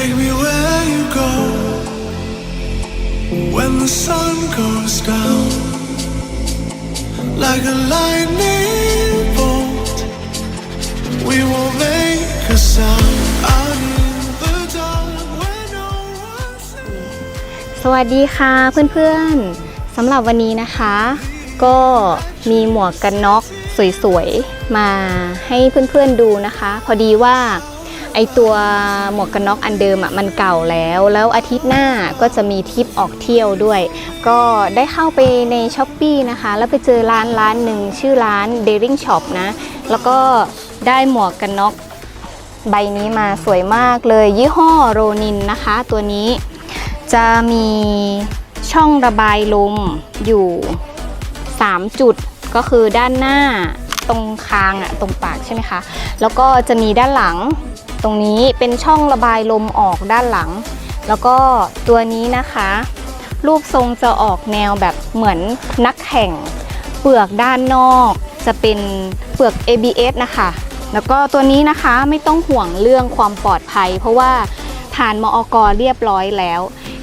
Take me where you go when the sun goes down, like a lightning bolt. We won't make a sound out in the dark where no one's. สวัสดีค่ะเพื่อนๆสำหรับวันนี้นะคะ ก็มีหมวกกันน็อกสวยๆ มาให้เพื่อนๆดูนะคะ พอดีว่า ไอตัวหมวกกันน็อกอันเดิมอะมันเก่าแล้ว แล้วอาทิตย์หน้าก็จะมีทริปออกเที่ยวด้วย ก็ได้เข้าไปในช้อปปีนะคะ แล้วไปเจอร้านร้านหนึ่งชื่อร้าน Daring Shop นะ แล้วก็ได้หมวกกันน็อกใบนี้มาสวยมากเลย ยี่ห้อโรนินนะคะ ตัวนี้จะมีช่องระบายลมอยู่ 3 จุดก็คือด้านหน้าตรงคางอะตรงปากใช่ไหมคะ แล้วก็จะมีด้านหลัง ตรงนี้เป็นช่องระบายลมออกด้านหลัง แล้วก็ตัวนี้นะคะ รูปทรงจะออกแนวแบบเหมือนนักแข่ง เปลือกด้านนอกจะเป็นเปลือก ABS นะคะ แล้วก็ตัวนี้นะคะไม่ต้องห่วงเรื่องความปลอดภัย เพราะว่าผ่านมอกเรียบร้อยแล้ว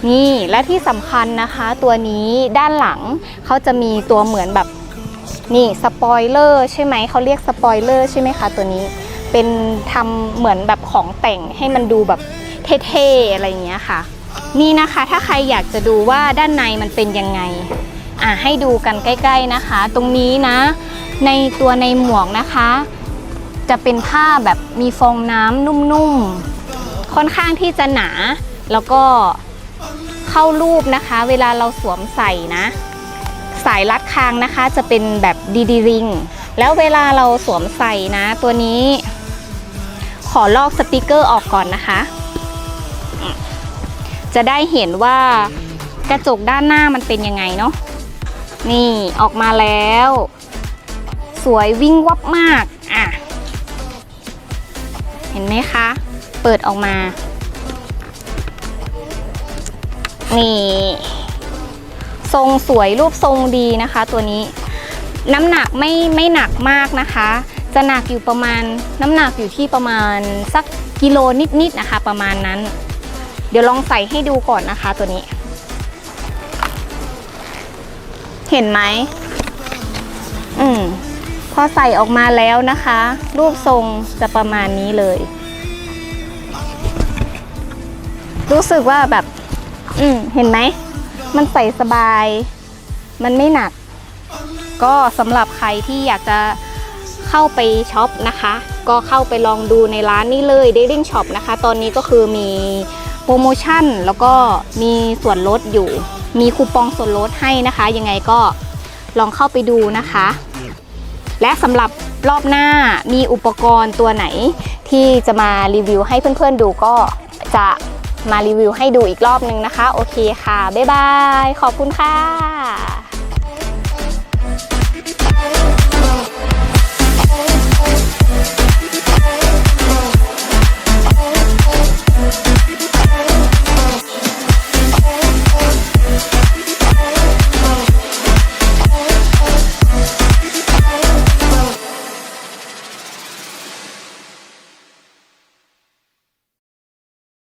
นี่และที่สำคัญนะคะ ตัวนี้ด้านหลังเขาจะมีตัวเหมือนแบบนี่สปอยเลอร์ใช่ไหมเขาเรียกสปอยเลอร์ใช่ไหมคะตัวนี้ เป็นทำเหมือนแบบของแต่งให้มันดูแบบเท่ๆอะไรอย่างเงี้ยค่ะ นี่นะคะถ้าใครอยากจะดูว่าด้านในมันเป็นยังไงอะให้ดูกันใกล้ ๆนะคะ ตรงนี้นะ ในตัวในหมวกนะคะ จะเป็นผ้าแบบมีฟองน้ำนุ่มๆ ค่อนข้างที่จะหนา แล้วก็เข้ารูปนะคะ เวลาเราสวมใส่นะ สายรัดคางนะคะจะเป็นแบบดีดีริง แล้วเวลาเราสวมใส่นะ ตัวนี้ อลอกสติกเกอร์ออกก่อนนะคะ จะได้เห็นว่ากระจกด้านหน้ามันเป็นยังไงเนาะนี่ออกมาแล้ว สวยวิ่งวับมากอะเห็นไหมคะ เปิดออกมา นี่ ทรงสวยรูปทรงดีนะคะ ตัวนี้ น้ำหนักไม่ไม่หนักมากนะคะ จะหนักอยู่ประมาณน้ำหนักอยู่ที่ประมาณสักกิโลนิดๆนะคะ ประมาณนั้น เดี๋ยวลองใส่ให้ดูก่อนนะคะตัวนี้ เห็นไหมอืมพอใส่ออกมาแล้วนะคะ รูปทรงจะประมาณนี้เลย รู้สึกว่าแบบ อืมเห็นไหม มันใส่สบาย มันไม่หนัก ก็สำหรับใครที่อยากจะ เข้าไปช็อปนะคะ ก็เข้าไปลองดูในร้านนี้เลย Dating Shop นะคะ ตอนนี้ก็คือมีโปรโมชั่นแล้วก็มีส่วนลดอยู่ มีคูปองส่วนลดให้นะคะ ยังไงก็ลองเข้าไปดูนะคะ และสำหรับรอบหน้ามีอุปกรณ์ตัวไหนที่จะมารีวิวให้เพื่อนๆดูก็จะมารีวิวให้ดูอีกรอบนึงนะคะ โอเคค่ะ บ๊ายบาย ขอบคุณค่ะ